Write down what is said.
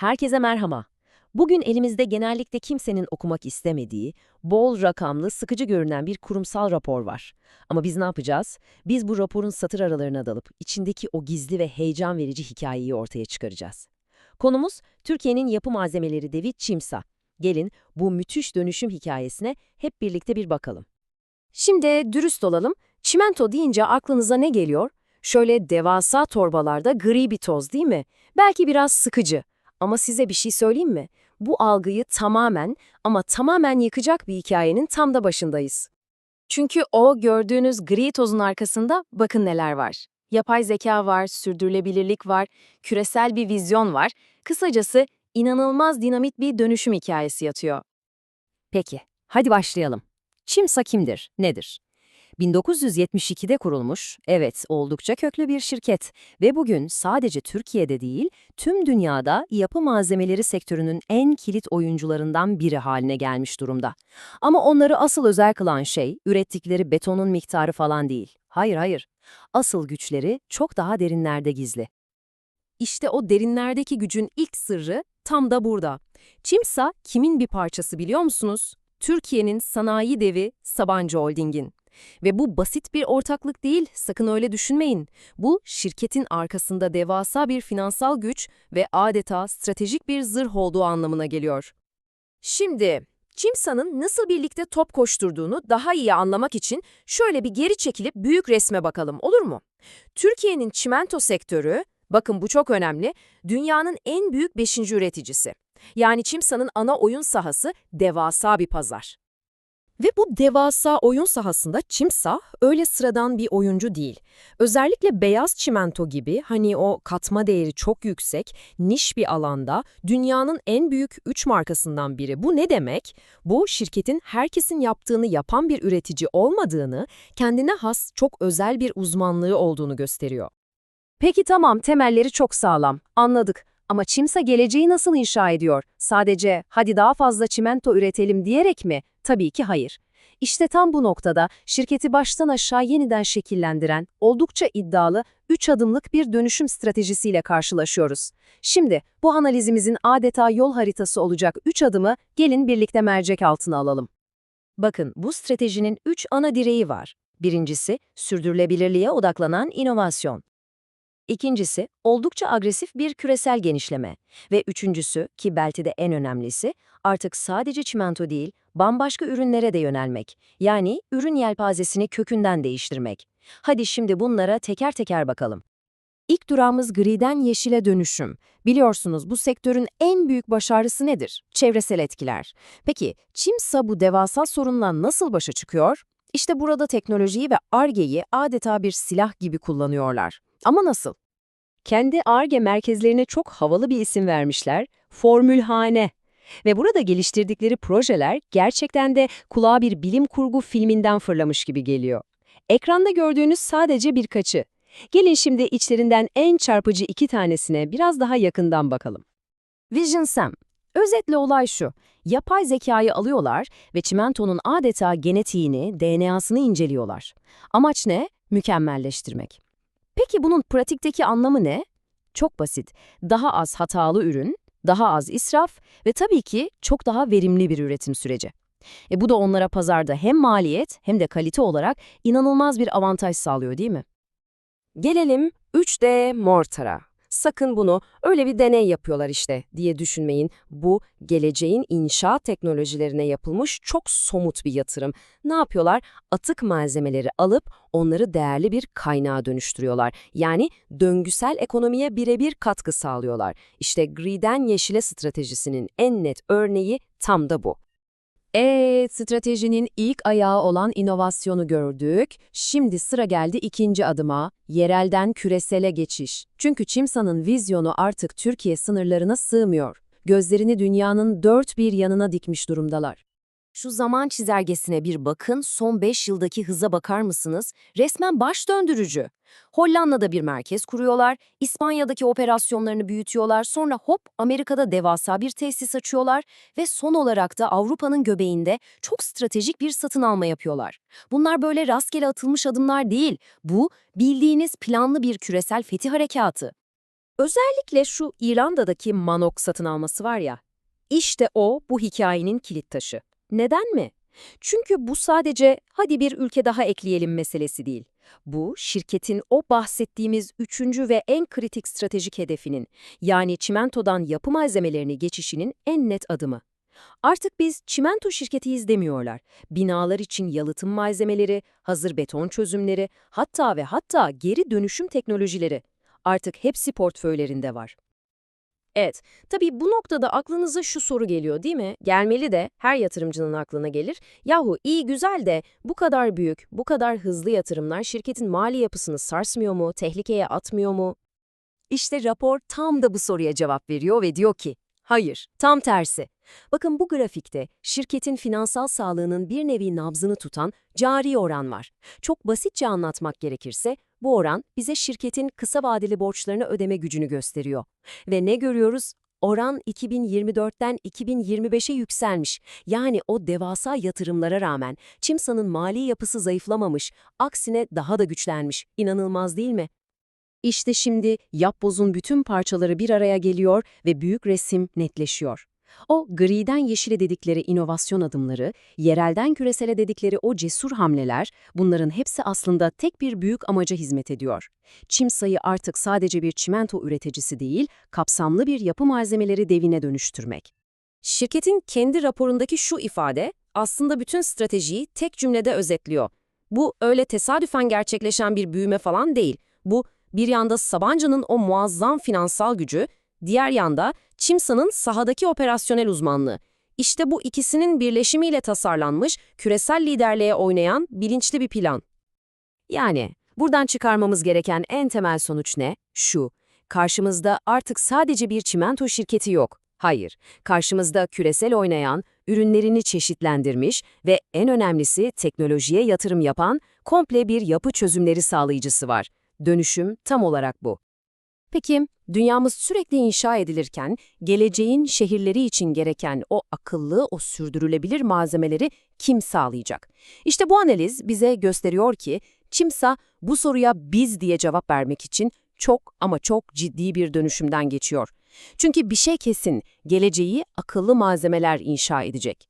Herkese merhaba. Bugün elimizde genellikle kimsenin okumak istemediği, bol rakamlı, sıkıcı görünen bir kurumsal rapor var. Ama biz ne yapacağız? Biz bu raporun satır aralarına dalıp içindeki o gizli ve heyecan verici hikayeyi ortaya çıkaracağız. Konumuz Türkiye'nin yapı malzemeleri devi Çimsa. Gelin bu müthiş dönüşüm hikayesine hep birlikte bir bakalım. Şimdi dürüst olalım. Çimento deyince aklınıza ne geliyor? Şöyle devasa torbalarda gri bir toz değil mi? Belki biraz sıkıcı. Ama size bir şey söyleyeyim mi? Bu algıyı tamamen ama tamamen yıkacak bir hikayenin tam da başındayız. Çünkü o gördüğünüz gri tozun arkasında bakın neler var. Yapay zeka var, sürdürülebilirlik var, küresel bir vizyon var. Kısacası inanılmaz dinamit bir dönüşüm hikayesi yatıyor. Peki, hadi başlayalım. Çimsa kimdir, nedir? 1972'de kurulmuş, evet oldukça köklü bir şirket ve bugün sadece Türkiye'de değil, tüm dünyada yapı malzemeleri sektörünün en kilit oyuncularından biri haline gelmiş durumda. Ama onları asıl özel kılan şey, ürettikleri betonun miktarı falan değil. Hayır hayır, asıl güçleri çok daha derinlerde gizli. İşte o derinlerdeki gücün ilk sırrı tam da burada. Çimsa kimin bir parçası biliyor musunuz? Türkiye'nin sanayi devi Sabancı Holding'in. Ve bu basit bir ortaklık değil, sakın öyle düşünmeyin. Bu, şirketin arkasında devasa bir finansal güç ve adeta stratejik bir zırh olduğu anlamına geliyor. Şimdi, Çimsa'nın nasıl birlikte top koşturduğunu daha iyi anlamak için şöyle bir geri çekilip büyük resme bakalım, olur mu? Türkiye'nin çimento sektörü, bakın bu çok önemli, dünyanın en büyük beşinci üreticisi. Yani Çimsa'nın ana oyun sahası devasa bir pazar. Ve bu devasa oyun sahasında Çimsa öyle sıradan bir oyuncu değil. Özellikle beyaz çimento gibi hani o katma değeri çok yüksek, niş bir alanda dünyanın en büyük 3 markasından biri. Bu ne demek? Bu şirketin herkesin yaptığını yapan bir üretici olmadığını, kendine has çok özel bir uzmanlığı olduğunu gösteriyor. Peki tamam, temelleri çok sağlam, anladık. Ama Çimsa geleceği nasıl inşa ediyor? Sadece hadi daha fazla çimento üretelim diyerek mi? Tabii ki hayır. İşte tam bu noktada şirketi baştan aşağı yeniden şekillendiren, oldukça iddialı, 3 adımlık bir dönüşüm stratejisiyle karşılaşıyoruz. Şimdi bu analizimizin adeta yol haritası olacak 3 adımı gelin birlikte mercek altına alalım. Bakın bu stratejinin 3 ana direği var. Birincisi, sürdürülebilirliğe odaklanan inovasyon. İkincisi, oldukça agresif bir küresel genişleme. Ve üçüncüsü, ki belki de en önemlisi, artık sadece çimento değil, bambaşka ürünlere de yönelmek. Yani ürün yelpazesini kökünden değiştirmek. Hadi şimdi bunlara teker teker bakalım. İlk durağımız griden yeşile dönüşüm. Biliyorsunuz bu sektörün en büyük başarısı nedir? Çevresel etkiler. Peki Çimsa bu devasa sorunla nasıl başa çıkıyor? İşte burada teknolojiyi ve ARGE'yi adeta bir silah gibi kullanıyorlar. Ama nasıl? Kendi ARGE merkezlerine çok havalı bir isim vermişler, Formülhane. Ve burada geliştirdikleri projeler gerçekten de kulağa bir bilim kurgu filminden fırlamış gibi geliyor. Ekranda gördüğünüz sadece birkaçı. Gelin şimdi içlerinden en çarpıcı iki tanesine biraz daha yakından bakalım. Vision Sam. Özetle olay şu. Yapay zekayı alıyorlar ve çimentonun adeta genetiğini, DNA'sını inceliyorlar. Amaç ne? Mükemmelleştirmek. Peki bunun pratikteki anlamı ne? Çok basit. Daha az hatalı ürün, daha az israf ve tabii ki çok daha verimli bir üretim süreci. E bu da onlara pazarda hem maliyet hem de kalite olarak inanılmaz bir avantaj sağlıyor değil mi? Gelelim 3D Mortar'a. Sakın bunu öyle bir deney yapıyorlar işte diye düşünmeyin. Bu geleceğin inşaat teknolojilerine yapılmış çok somut bir yatırım. Ne yapıyorlar? Atık malzemeleri alıp onları değerli bir kaynağa dönüştürüyorlar. Yani döngüsel ekonomiye birebir katkı sağlıyorlar. İşte griden yeşile stratejisinin en net örneği tam da bu. E stratejinin ilk ayağı olan inovasyonu gördük. Şimdi sıra geldi ikinci adıma, yerelden küresele geçiş. Çünkü Çimsa'nın vizyonu artık Türkiye sınırlarına sığmıyor. Gözlerini dünyanın dört bir yanına dikmiş durumdalar. Şu zaman çizelgesine bir bakın, son 5 yıldaki hıza bakar mısınız? Resmen baş döndürücü. Hollanda'da bir merkez kuruyorlar, İspanya'daki operasyonlarını büyütüyorlar, sonra hop Amerika'da devasa bir tesis açıyorlar ve son olarak da Avrupa'nın göbeğinde çok stratejik bir satın alma yapıyorlar. Bunlar böyle rastgele atılmış adımlar değil, bu bildiğiniz planlı bir küresel fetih harekatı. Özellikle şu İrlanda'daki Manok satın alması var ya, işte o bu hikayenin kilit taşı. Neden mi? Çünkü bu sadece hadi bir ülke daha ekleyelim meselesi değil. Bu, şirketin o bahsettiğimiz üçüncü ve en kritik stratejik hedefinin, yani çimentodan yapı malzemelerine geçişinin en net adımı. Artık biz çimento şirketiyiz demiyorlar. Binalar için yalıtım malzemeleri, hazır beton çözümleri, hatta ve hatta geri dönüşüm teknolojileri. Artık hepsi portföylerinde var. Evet, tabii bu noktada aklınıza şu soru geliyor değil mi? Gelmeli de her yatırımcının aklına gelir. Yahu iyi güzel de bu kadar büyük, bu kadar hızlı yatırımlar şirketin mali yapısını sarsmıyor mu, tehlikeye atmıyor mu? İşte rapor tam da bu soruya cevap veriyor ve diyor ki, hayır, tam tersi. Bakın bu grafikte şirketin finansal sağlığının bir nevi nabzını tutan cari oran var. Çok basitçe anlatmak gerekirse bu oran bize şirketin kısa vadeli borçlarını ödeme gücünü gösteriyor. Ve ne görüyoruz? Oran 2024'ten 2025'e yükselmiş. Yani o devasa yatırımlara rağmen Çimsa'nın mali yapısı zayıflamamış, aksine daha da güçlenmiş. İnanılmaz değil mi? İşte şimdi yapbozun bütün parçaları bir araya geliyor ve büyük resim netleşiyor. O griden yeşile dedikleri inovasyon adımları, yerelden küresele dedikleri o cesur hamleler, bunların hepsi aslında tek bir büyük amaca hizmet ediyor. Çimsa'yı artık sadece bir çimento üreticisi değil, kapsamlı bir yapı malzemeleri devine dönüştürmek. Şirketin kendi raporundaki şu ifade aslında bütün stratejiyi tek cümlede özetliyor. Bu öyle tesadüfen gerçekleşen bir büyüme falan değil. Bu bir yanda Sabancı'nın o muazzam finansal gücü, diğer yanda Çimsa'nın sahadaki operasyonel uzmanlığı. İşte bu ikisinin birleşimiyle tasarlanmış, küresel liderliğe oynayan bilinçli bir plan. Yani buradan çıkarmamız gereken en temel sonuç ne? Şu, karşımızda artık sadece bir çimento şirketi yok. Hayır, karşımızda küresel oynayan, ürünlerini çeşitlendirmiş ve en önemlisi teknolojiye yatırım yapan komple bir yapı çözümleri sağlayıcısı var. Dönüşüm tam olarak bu. Peki, dünyamız sürekli inşa edilirken, geleceğin şehirleri için gereken o akıllı, o sürdürülebilir malzemeleri kim sağlayacak? İşte bu analiz bize gösteriyor ki, Çimsa bu soruya biz diye cevap vermek için çok ama çok ciddi bir dönüşümden geçiyor. Çünkü bir şey kesin, geleceği akıllı malzemeler inşa edecek.